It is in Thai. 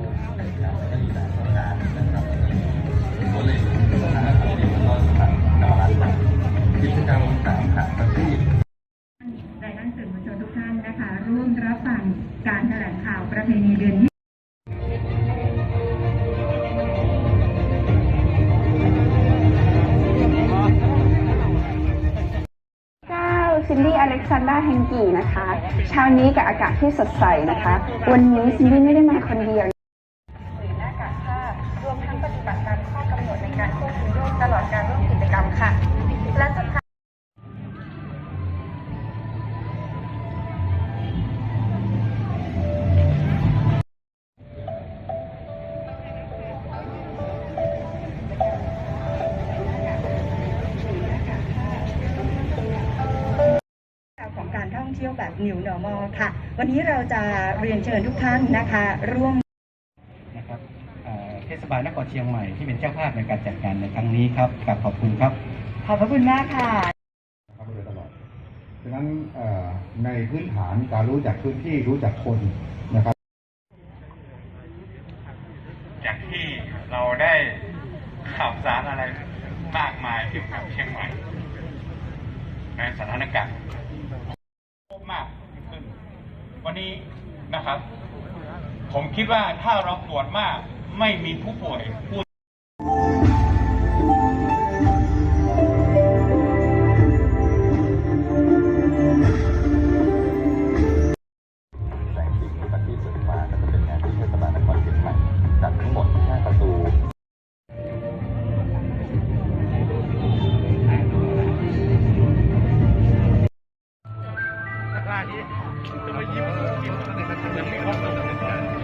ก็อยู่ในโครงการนะครับก็เลยทางเราเองก็ทางนวรัตน์กิจกรรมสามขาประทีปรายงานสื่อมวลชนทุกท่านนะคะร่วมรับฟังการแถลงข่าวประเพณีเดือนเก้าซินดี้อเล็กซานดราเฮงกีนะคะเช้านี้กับอากาศที่สดใสนะคะ วันนี้ซินดี้ไม่ได้มาคนเดียว ปฏิบัติตามข้อกำหนดในการควบคุมโรคตลอดการร่วมกิจกรรมค่ะ และจะพาของการท่องเที่ยวแบบ New Normal ค่ะ วันนี้เราจะเรียนเชิญทุกท่านนะคะ ร่วม เอ่อเทศบาลนครเชียงใหม่ที่เป็นเจ้าภาพในการจัดงานในครั้งนี้ครับกราบขอบคุณครับ ขอบพระคุณมากค่ะครับมาโดยตลอดฉะนั้นเอ่อในพื้นฐานการรู้จักพื้นที่รู้จักคนนะครับ จากที่เราได้ข่าวสารอะไรมากมายเกี่ยวกับเชียงใหม่ในสถานการณ์พบมากขึ้น วันนี้นะครับ ผมคิดว่าถ้าเราตรวจมาก ไม่มีผู้ป่วยผู้แสงสีปฏิสุดมาจะเป็นงานที่เทศบาลนครเชียงใหม่จัดทั้งหมด5ประตูจะมายิ้มจะมายิ้ม